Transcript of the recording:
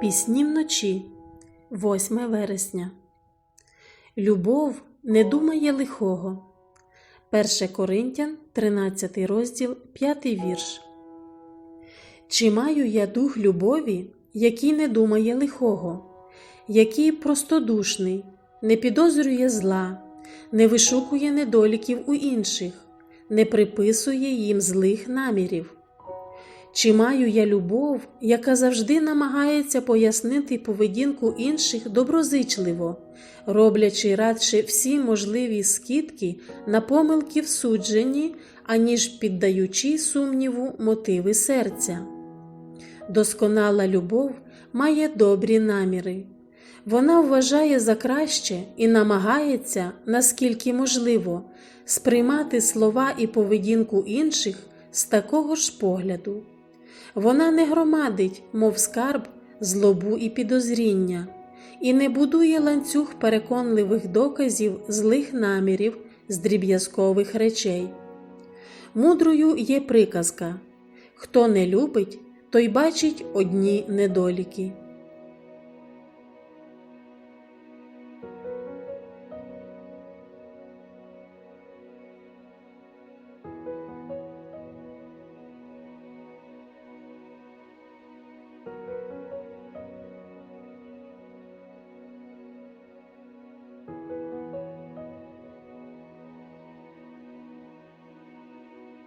Пісні вночі, 8 вересня. Любов не думає лихого. 1 Коринтян, 13 розділ, 5 вірш. Чи маю я дух любові, який не думає лихого, який простодушний, не підозрює зла, не вишукує недоліків у інших, не приписує їм злих намірів? Чи маю я любов, яка завжди намагається пояснити поведінку інших доброзичливо, роблячи радше всі можливі скидки на помилки в судженні, аніж піддаючи сумніву мотиви серця? Досконала любов має добрі наміри. Вона вважає за краще і намагається, наскільки можливо, сприймати слова і поведінку інших з такого ж погляду. Вона не громадить, мов скарб, злобу і підозріння, і не будує ланцюг переконливих доказів злих намірів з дріб'язкових речей. Мудрою є приказка хто не любить, той бачить одні недоліки.